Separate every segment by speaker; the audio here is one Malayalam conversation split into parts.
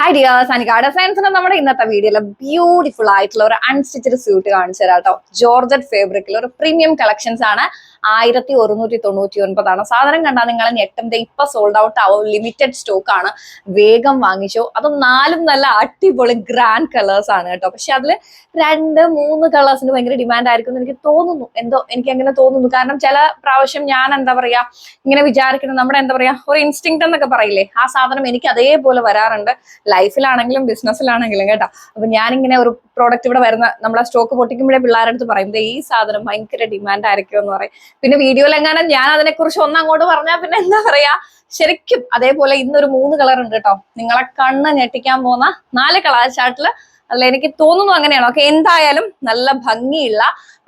Speaker 1: ഹായ് ഡിയേഴ്സ് അനികാട ഫ്രണ്ട്സിന് നമ്മുടെ ഇന്നത്തെ വീഡിയോയിൽ ബ്യൂട്ടിഫുൾ ആയിട്ടുള്ള ഒരു അൺസ്റ്റിച്ചഡ് സ്യൂട്ട് കാണിച്ചു തരാം കേട്ടോ. ജോർജറ്റ് ഫേബ്രിക്കിൽ ഒരു പ്രീമിയം കളക്ഷൻസ് ആണ്. ആയിരത്തി ഒരുന്നൂറ്റി തൊണ്ണൂറ്റി ഒൻപതാണ്. സാധനം കണ്ടാൽ നിങ്ങൾ ഞെട്ടും. ഇപ്പൊ സോൾഡ് ഔട്ട് ആവും. ലിമിറ്റഡ് സ്റ്റോക്ക് ആണ്. വേഗം വാങ്ങിച്ചു. അതും നാലും നല്ല അടിപൊളി ഗ്രാൻഡ് കളേഴ്സ് ആണ് കേട്ടോ. പക്ഷെ അതിൽ രണ്ട് മൂന്ന് കളേഴ്സിന് ഭയങ്കര ഡിമാൻഡ് ആയിരിക്കും എന്ന് എനിക്ക് തോന്നുന്നു. എന്തോ എനിക്ക് അങ്ങനെ തോന്നുന്നു. കാരണം ചില പ്രാവശ്യം ഞാൻ എന്താ പറയാ ഇങ്ങനെ വിചാരിക്കുന്നത് നമ്മുടെ എന്താ പറയാ ഒരു ഇൻസ്റ്റിങ് എന്നൊക്കെ പറയില്ലേ? ആ സാധനം എനിക്ക് അതേപോലെ വരാറുണ്ട്. ലൈഫിലാണെങ്കിലും ബിസിനസ്സിലാണെങ്കിലും കേട്ടോ. അപ്പൊ ഞാനിങ്ങനെ ഒരു പ്രോഡക്റ്റ് ഇവിടെ വരുന്ന നമ്മളെ സ്റ്റോക്ക് പൊട്ടിക്കുമ്പോഴേ പിള്ളേരുടെ അടുത്ത് പറയും ഈ സാധനം ഭയങ്കര ഡിമാൻഡ് ആയിരിക്കും എന്ന് പറയും. പിന്നെ വീഡിയോയിൽ എങ്ങാനും ഞാൻ അതിനെക്കുറിച്ച് ഒന്ന് അങ്ങോട്ട് പറഞ്ഞാൽ പിന്നെ എന്താ പറയാ? ശരിക്കും അതേപോലെ ഇന്നൊരു മൂന്ന് കളർ ഉണ്ട് കേട്ടോ. നിങ്ങളെ കണ്ണ് ഞെട്ടിക്കാൻ പോകുന്ന നാല് കളർ ചാർട്ടിൽ അല്ല എനിക്ക് തോന്നുന്നു അങ്ങനെയാണ്. ഓക്കെ എന്തായാലും നല്ല ഭംഗിയുള്ള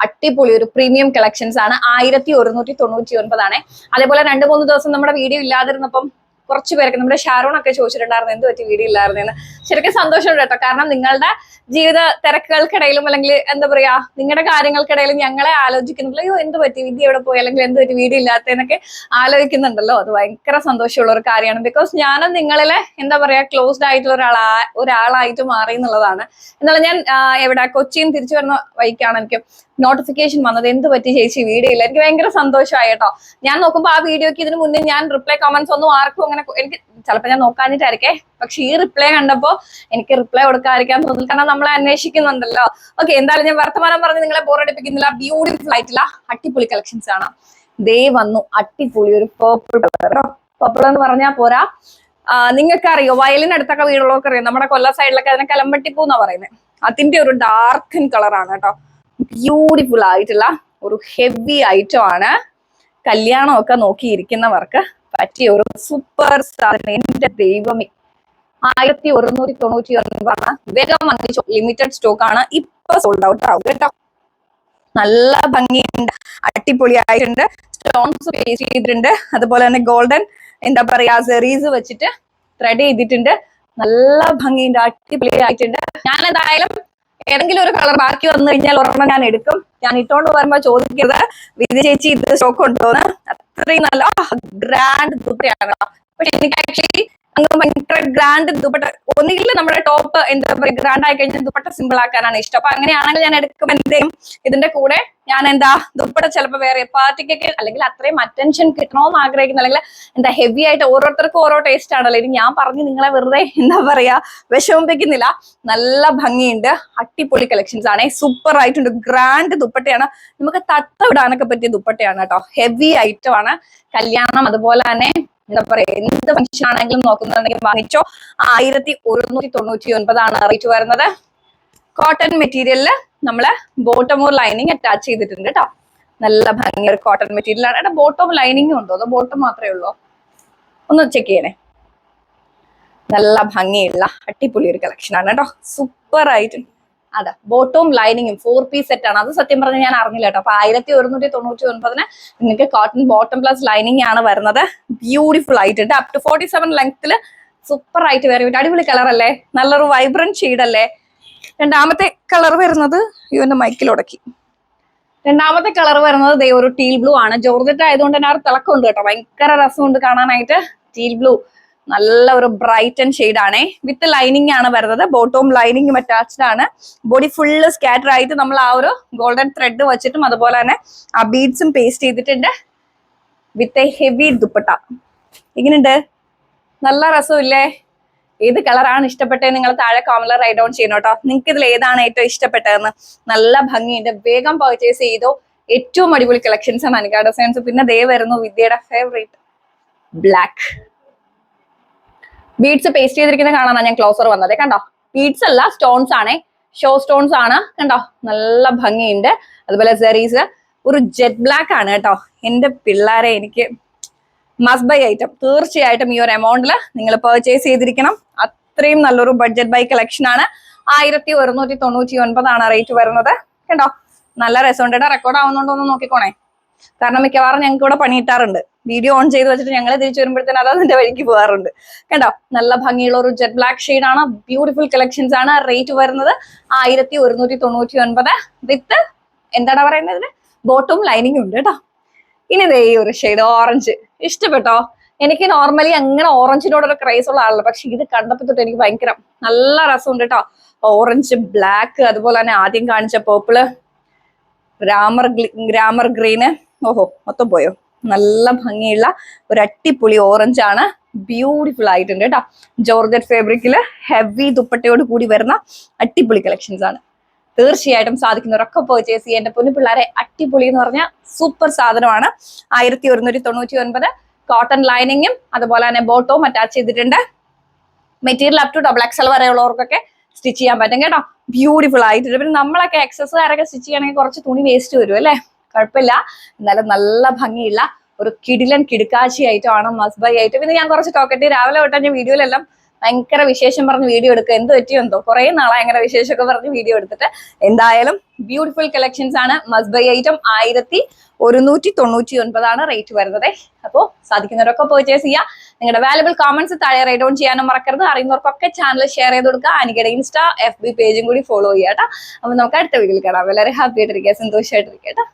Speaker 1: അടിപൊളി ഒരു പ്രീമിയം കളക്ഷൻസ് ആണ്. ആയിരത്തി ഒരുന്നൂറ്റി തൊണ്ണൂറ്റി ഒൻപതാണ് അതേപോലെ രണ്ട് മൂന്ന് ദിവസം നമ്മുടെ വീഡിയോ ഇല്ലാതിരുന്നപ്പം കുറച്ച് പേരൊക്കെ നമ്മുടെ ഷാരോൺ ഒക്കെ ചോദിച്ചിട്ടുണ്ടായിരുന്നു എന്ത് പറ്റി? വീഡിയോ ഇല്ലായിരുന്നെന്ന്. ശരിക്കും സന്തോഷമുണ്ട് കേട്ടോ. കാരണം നിങ്ങളുടെ ജീവിത തിരക്കുകൾക്കിടയിലും അല്ലെങ്കിൽ എന്താ പറയാ നിങ്ങളുടെ കാര്യങ്ങൾക്കിടയിലും ഞങ്ങളെ ആലോചിക്കുന്നുണ്ടല്ലോ അയ്യോ എന്ത് പറ്റി? വിദ്യ എവിടെ പോയി? അല്ലെങ്കിൽ എന്ത് പറ്റി? വീഡിയോ ഇല്ലാത്തതെന്നൊക്കെ ആലോചിക്കുന്നുണ്ടല്ലോ. അത് ഭയങ്കര സന്തോഷമുള്ള ഒരു കാര്യമാണ്. ബിക്കോസ് ഞാനും നിങ്ങളിലെ എന്താ പറയാ ക്ലോസ്ഡ് ആയിട്ടുള്ള ഒരാളാ ഒരാളായിട്ട് മാറി എന്നുള്ളതാണ്. എന്നാലും ഞാൻ എവിടെ കൊച്ചിയിൽ തിരിച്ചു വരുന്ന വഴിക്കാണ് എനിക്ക് നോട്ടിഫിക്കേഷൻ വന്നത്. എന്ത് പറ്റി ചേച്ചി? വീഡിയോ ഇല്ല. എനിക്ക് ഭയങ്കര സന്തോഷമായി കേട്ടോ. ഞാൻ നോക്കുമ്പോൾ ആ വീഡിയോക്ക് ഇതിന് മുന്നേ ഞാൻ റിപ്ലൈ കമന്റ്സ് ഒന്നും ആർക്കും കൊ- എനിക്ക് ചിലപ്പോൾ ഞാൻ നോക്കാഞ്ഞിട്ടായിരിക്കേ. പക്ഷെ ഈ റിപ്ലൈ കണ്ടപ്പോൾ എനിക്ക് റിപ്ലൈ കൊടുക്കാതിരിക്കാൻ തോന്നുന്നു കാരണം നമ്മളെ അന്വേഷിക്കുന്നുണ്ടല്ലോ. ഓക്കെ എന്തായാലും ഞാൻ വർത്തമാനം പറഞ്ഞ് നിങ്ങളെ ബോറടിപ്പിക്കുന്നില്ല ബ്യൂട്ടിഫുൾ ആയിട്ടുള്ള അട്ടിപ്പൊളി കളക്ഷൻസ് ആണ്. ദേ വന്നു അട്ടിപ്പൊളി ഒരു പേർപ്പിൾ കളർ പേർപ്പിൾ എന്ന് പറഞ്ഞാൽ പോരാ. നിങ്ങൾക്ക് അറിയോ വയലിനടുത്തൊക്കെ വീടുള്ളവർക്ക് അറിയാം നമ്മുടെ കൊല്ല സൈഡിലൊക്കെ അതിനെ കലമ്പട്ടിപ്പൂ എന്നാ പറയുന്നത് അതിന്റെ ഒരു ഡാർക്കൻ കളറാണ് കേട്ടോ. ബ്യൂട്ടിഫുൾ ആയിട്ടുള്ള ഒരു ഹെവി ഐറ്റം ആണ്. കല്യാണമൊക്കെ നോക്കിയിരിക്കുന്നവർക്ക് പറ്റിയ ഒരു സൂപ്പർ സാധനം എന്റെ ദൈവമേ. ആയിരത്തി ഒരുന്നൂറ്റി തൊണ്ണൂറ്റി ഒന്ന് പറഞ്ഞ വേഗം വാങ്ങിച്ചു ലിമിറ്റഡ് സ്റ്റോക്ക് ആണ് ഇപ്പൊ സോൾഡ് ഔട്ട് ആവും കേട്ടോ. നല്ല ഭംഗിയുണ്ട് അടിപൊളിയായിട്ടുണ്ട് സ്റ്റോൺസ് പേസ്റ്റ് ചെയ്തിട്ടുണ്ട് അതുപോലെ തന്നെ ഗോൾഡൻ എന്താ പറയാ സെറീസ് വെച്ചിട്ട് ത്രെഡ് ചെയ്തിട്ടുണ്ട്. നല്ല ഭംഗിയുണ്ട് അടിപൊളിയായിട്ടുണ്ട്. ഞാൻ എന്തായാലും ഏതെങ്കിലും ഒരു കളർ ബാക്കി വന്നു കഴിഞ്ഞാൽ ഒരെണ്ണം ഞാൻ എടുക്കും. ഞാൻ ഇട്ടോണ്ട് വരുമ്പോ ചോദിക്കരുത്. വിധി ചേച്ചി ഇത് സ്റ്റോക്ക് ഉണ്ടോന്ന്? അത്രയും നല്ല ഗ്രാൻഡ് ദുപ്പട്ടയാണ് പക്ഷെ എനിക്ക് ആക്ച്വലി അങ്ങ് ഭയങ്കര ഗ്രാൻഡ് ദുപ്പട്ട ഒന്നുകിൽ നമ്മുടെ ടോപ്പ് എന്താ പറയുക ഗ്രാൻഡ് ആയി കഴിഞ്ഞാൽ ദുപ്പട്ട സിമ്പിൾ ആക്കാനാണ് ഇഷ്ടം. അപ്പൊ അങ്ങനെയാണെങ്കിൽ ഞാൻ എടുക്കുമ്പോൾ എന്തെയും ഇതിന്റെ കൂടെ ഞാൻ എന്താ ദുപ്പട്ട ചിലപ്പോൾ വേറെ പാർട്ടിക്കൊക്കെ അല്ലെങ്കിൽ അത്രയും അറ്റൻഷൻ കിട്ടണമെന്ന് ആഗ്രഹിക്കുന്ന അല്ലെങ്കിൽ എന്താ ഹെവി ആയിട്ട് ഓരോരുത്തർക്കും ഓരോ ടേസ്റ്റ് ആണല്ലോ. ഇനി ഞാൻ പറഞ്ഞ് നിങ്ങളെ വെറുതെ എന്താ പറയാ വിഷമിപ്പിക്കുന്നില്ല. നല്ല ഭംഗിയുണ്ട്. അട്ടിപ്പൊളി കളക്ഷൻസ് ആണ്. സൂപ്പർ ആയിട്ടുണ്ട്. ഗ്രാൻഡ് ദുപ്പട്ടയാണ്. നമുക്ക് തട്ട വിടാനൊക്കെ പറ്റിയ ദുപ്പട്ടയാണ് കേട്ടോ. ഹെവി ഐറ്റം ആണ്. കല്യാണം അതുപോലെ തന്നെ എന്താ പറയാ എന്ത് ഫംഗ്ഷൻ ആണെങ്കിലും നോക്കുന്നുണ്ടെങ്കിൽ വാങ്ങിച്ചോ. ആയിരത്തി ഒരുന്നൂറ്റി തൊണ്ണൂറ്റി ഒൻപതാണ് റേറ്റ് വരുന്നത്. കോട്ടൺ മെറ്റീരിയലിൽ നമ്മൾ ബോട്ടമോർ ലൈനിങ് അറ്റാച്ച് ചെയ്തിട്ടുണ്ട് കേട്ടോ നല്ല ഭംഗി ഒരു കോട്ടൺ മെറ്റീരിയൽ ആണ് എടാ ബോട്ടം ലൈനിങ് ഉണ്ടോ? അതോ ബോട്ടം മാത്രമേ ഉള്ളൂ? ഒന്ന് ചെക്ക് ചെയ്യണേ. നല്ല ഭംഗിയുള്ള അടിപൊളി ഒരു കളക്ഷൻ ആണ് കേട്ടോ സൂപ്പർ ആയിട്ട് അതെ ബോട്ടവും ലൈനിങ്ങും ഫോർ പീസ് സെറ്റ് ആണ്. അത് സത്യം പറഞ്ഞാൽ ഞാൻ അറിഞ്ഞില്ല കേട്ടോ. അപ്പൊ ആയിരത്തി ഒരുന്നൂറ്റി തൊണ്ണൂറ്റി ഒൻപതിന് നിങ്ങൾക്ക് കോട്ടൺ ബോട്ടം പ്ലസ് ലൈനിങ് ആണ് വരുന്നത്. ബ്യൂട്ടിഫുൾ ആയിട്ടുണ്ട്. അപ് ടു ഫോർട്ടി സെവൻ ലെങ്ത്തിൽ സൂപ്പർ ആയിട്ട് വരും അടിപൊളി കളർ അല്ലേ? നല്ലൊരു വൈബ്രന്റ് ഷെയ്ഡ് അല്ലേ? രണ്ടാമത്തെ കളർ വരുന്നത് ഇവന്റെ മൈക്കിൽ ഉടക്കി. രണ്ടാമത്തെ കളർ വരുന്നത് ദേ ഒരു ടീൽ ബ്ലൂ ആണ്. ജോർജറ്റ് ആയതുകൊണ്ട് തന്നെ ആ ഒരു തിളക്കമുണ്ട് കേട്ടോ. ഭയങ്കര രസമുണ്ട് കാണാനായിട്ട്. ടീൽ ബ്ലൂ നല്ല ഒരു ബ്രൈറ്റ് ആൻഡ് ഷെയ്ഡ് ആണേ. വിത്ത് ലൈനിങ് ആണ് വരുന്നത്. ബോട്ടവും ലൈനിങ്ങും അറ്റാച്ച്ഡ് ആണ്. ബോഡി ഫുള്ള് സ്കാറ്റർ ആയിട്ട് നമ്മൾ ആ ഒരു ഗോൾഡൻ ത്രെഡ് വെച്ചിട്ടും അതുപോലെ തന്നെ ആ ബീഡ്സും പേസ്റ്റ് ചെയ്തിട്ടുണ്ട്. With a heavy dupatta. എങ്ങനെയുണ്ട്? നല്ല രസമില്ലേ? ഏത് കളറാണ് ഇഷ്ടപ്പെട്ടത്? നിങ്ങൾ താഴെ കോമലർ റൈറ്റ് ഡൗൺ ചെയ്യണം കേട്ടോ. നിങ്ങൾക്ക് ഇതിൽ ഏതാണ് ഏറ്റവും ഇഷ്ടപ്പെട്ടതെന്ന്. നല്ല ഭംഗിയുണ്ട്. വേഗം പർച്ചേസ് ചെയ്തോ. ഏറ്റവും അടിപൊളി കളക്ഷൻസ് ആണ്. അനുഗാഡ ഡിസൈൻസ് പിന്നെ ദേ വരുന്നു വിദ്യയുടെ ഫേവറേറ്റ് ബ്ലാക്ക് ബീഡ്സ് പേസ്റ്റ് ചെയ്തിരിക്കുന്ന കാണാനാണ് ഞാൻ ക്ലോസർ വന്നത്. കണ്ടോ? ബീഡ്സ് അല്ല സ്റ്റോൺസ് ആണേ. ഷോ സ്റ്റോൺസ് ആണ്. കണ്ടോ? നല്ല ഭംഗിയുണ്ട്. അതുപോലെ സെറീസ് ഒരു ജെറ്റ് ബ്ലാക്ക് ആണ് കേട്ടോ. എന്റെ പിള്ളേരെ എനിക്ക് മസ്റ്റ് ബൈ ഐറ്റം തീർച്ചയായിട്ടും ഈ ഒരു എമൗണ്ടിൽ നിങ്ങൾ പെർച്ചേസ് ചെയ്തിരിക്കണം. അത്രയും നല്ലൊരു ബഡ്ജറ്റ് ബൈ കളക്ഷൻ ആണ്. ആയിരത്തി ഒരുന്നൂറ്റി തൊണ്ണൂറ്റി ഒൻപതാണ് റേറ്റ് വരുന്നത്. കണ്ടോ? നല്ല രസമുണ്ട് റെക്കോർഡ് ആവുന്നുണ്ടോ എന്ന് നോക്കിക്കോണേ. കാരണം മിക്കവാറും ഞങ്ങൾക്ക് ഇവിടെ പണിയിട്ടാറുണ്ട്. വീഡിയോ ഓൺ ചെയ്ത് വെച്ചിട്ട് ഞങ്ങളെ തിരിച്ചു വരുമ്പോഴത്തേനും അതാ അതിന്റെ വഴിക്ക് പോകാറുണ്ട്. കണ്ടോ? നല്ല ഭംഗിയുള്ള ഒരു ജെറ്റ് ബ്ലാക്ക് ഷെയ്ഡ് ആണ്. ബ്യൂട്ടിഫുൾ കളക്ഷൻസ് ആണ്. റേറ്റ് വരുന്നത് ആയിരത്തി ഒരുന്നൂറ്റി തൊണ്ണൂറ്റി ഒൻപത് വിത്ത് എന്താണ് പറയുന്നത് ബോട്ടും ലൈനിങ്ങും ഉണ്ട് കേട്ടോ. ഇനി ദേ ഈ ഒരു ഷെയ്ഡ് ഓറഞ്ച് ഇഷ്ടപ്പെട്ടോ? എനിക്ക് നോർമലി അങ്ങനെ ഓറഞ്ചിനോടൊരു ക്രൈസ് ഉള്ള ആളല്ല. പക്ഷെ ഇത് കണ്ടപ്പോ തൊട്ട് എനിക്ക് ഭയങ്കര നല്ല രസമുണ്ട് കേട്ടോ. ഓറഞ്ച് ബ്ലാക്ക് അതുപോലെ തന്നെ ആദ്യം കാണിച്ച പേർപ്പിൾ ഗ്രാമർ ഗ്രാമർ ഗ്രീന്. ഓഹോ മൊത്തം പോയോ? നല്ല ഭംഗിയുള്ള ഒരു അട്ടിപ്പൊളി ഓറഞ്ച് ആണ്. ബ്യൂട്ടിഫുൾ ആയിട്ടുണ്ട് കേട്ടോ ജോർജറ്റ് ഫാബ്രിക്കിൽ ഹെവി ദുപ്പട്ടയോട് കൂടി വരുന്ന അട്ടിപ്പൊളി കളക്ഷൻസ് ആണ്. തീർച്ചയായിട്ടും സാധിക്കുന്നവരൊക്കെ പർച്ചേസ് ചെയ്യാൻ എന്റെ പൊന്നു പിള്ളേരെ അട്ടിപ്പൊളി എന്ന് പറഞ്ഞ സൂപ്പർ സാധനമാണ്. ആയിരത്തി ഒരുന്നൂറ്റി തൊണ്ണൂറ്റി ഒൻപത് കോട്ടൺ ലൈനിങ്ങും അതുപോലെ തന്നെ ബോട്ടവും അറ്റാച്ച് ചെയ്തിട്ടുണ്ട്. Material up to double XL വരെയുള്ളവർക്കൊക്കെ stitch ചെയ്യാൻ പറ്റും കേട്ടോ. ബ്യൂട്ടിഫുൾ ആയിട്ടുണ്ട്. പിന്നെ നമ്മളൊക്കെ എക്സസ്സുകാരൊക്കെ സ്റ്റിച്ച് ചെയ്യണമെങ്കിൽ കുറച്ച് തുണി വേസ്റ്റ് വരും അല്ലേ? കുഴപ്പമില്ല. എന്നാലും നല്ല ഭംഗിയുള്ള ഒരു കിടിലൻ കിടുക്കാശി ഐറ്റം ആണോ മസ്ബൈ ഐറ്റം പിന്നെ ഞാൻ കുറച്ച് ടോക്കറ്റ് രാവിലെ തൊട്ടാ ഞാൻ വീഡിയോയിലെല്ലാം ഭയങ്കര വിശേഷം പറഞ്ഞ് വീഡിയോ എടുക്കുക. എന്ത് പറ്റിയോ എന്തോ? കുറെ നാളായി അങ്ങനെ വിശേഷമൊക്കെ പറഞ്ഞ് വീഡിയോ എടുത്തിട്ട്. എന്തായാലും ബ്യൂട്ടിഫുൾ കളക്ഷൻസ് ആണ് മസ്ബൈ ഐറ്റം ആയിരത്തി ഒരുന്നൂറ്റി തൊണ്ണൂറ്റി ഒൻപതാണ് റേറ്റ് വരുന്നത്. അപ്പോൾ സാധിക്കുന്നവരൊക്കെ പർച്ചേസ് ചെയ്യുക. നിങ്ങളുടെ വാലുബിൾ കോമൻസ് താഴെ റൈഡ് ഓൺ ചെയ്യാനും മറക്കരുത്. അറിയുന്നവർക്കൊക്കെ ചാനൽ ഷെയർ ചെയ്ത് കൊടുക്കുക. അനിക്കയുടെ ഇൻസ്റ്റാ എഫ് ബി പേജും കൂടി ഫോളോ ചെയ്യാട്ടോ കേട്ടോ. അപ്പൊ നമുക്ക് അടുത്ത വീഡിയോയിൽ കാണാം. വളരെ ഹാപ്പി ആയിട്ടിരിക്കുക സന്തോഷമായിട്ടിരിക്കുക കേട്ടോ.